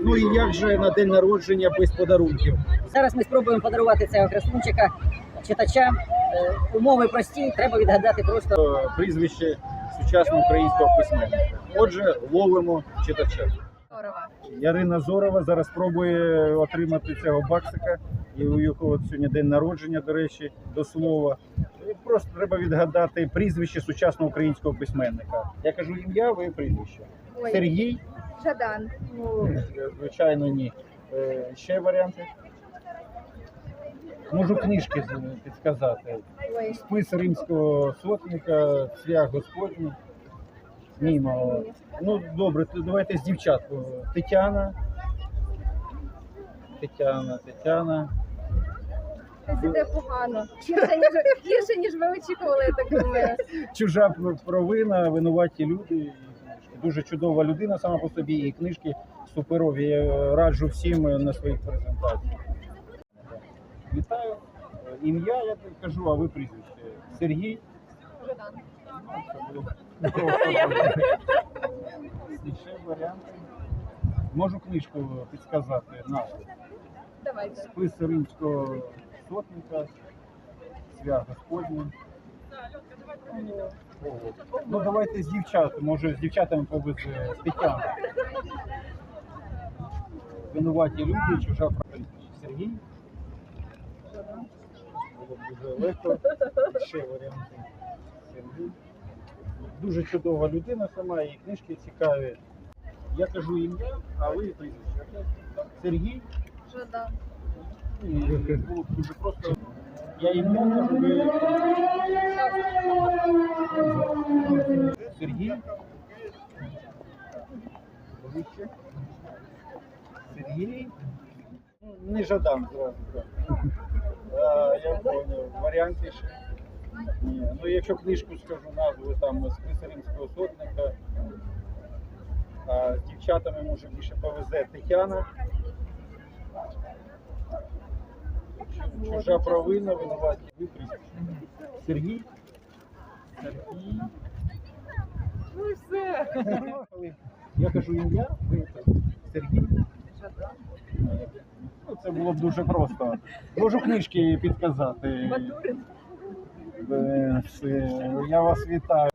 Ну і як же на день народження без подарунків? Зараз ми спробуємо подарувати цього красунчика читачам. Е, Умови прості, треба відгадати просто. Е, Прізвище сучасного українського письменника. Отже, ловимо читача. Ярина Зорова зараз спробує отримати цього баксика, і у якого сьогодні день народження, до речі, до слова. Просто треба відгадати прізвище сучасного українського письменника. Я кажу ім'я, ви прізвище. Ой, Сергій? Жадан. Ну, звичайно, ні. Е, Ще варіанти. Можу книжки з- підсказати. Ой, Спис римського сотника, цвях Господній. Мімо. Ну, добре, то давайте з дівчат. Тетяна. Тетяна, Тетяна. це іде погано. Гірше, ніж, гірше, ніж ви очікували, я так думаю. Чужа провина, винуваті люди. Дуже чудова людина сама по собі, і книжки суперові. Я раджу всім на своїх презентаціях. Вітаю. Ім'я я кажу, а ви прізвище. Сергій. Жадан. Ще варіанти. Можу книжку підсказати назву. Давайте. Спис римського сотника, свят Господній. Ну давайте з дівчат, може з дівчатами повезе з Тетяни. Винуваті люди, чужа правда. Сергій. Було б дуже легко. Ще варіанти. Сергій. Дуже чудова людина сама, і книжки цікаві. Я кажу ім'я, а ви прізвище. Сергій. Жадан. І було б дуже просто. Я кажу, ви Сергій. Сергій. Не Жадан зразу. так. А, я поняв. Варіанти ще. Ні. Ну, якщо книжку скажу назву, там спис римського сотника. А з дівчатами може більше повезе Тетяна. Чужа провина, винуваті ви. Сергій. Сергій. Ну і все. Я кажу ім'я, ви Сергій. Ну, це було б дуже просто. Можу книжки підказати. Батурин. Е. Я вас вітаю.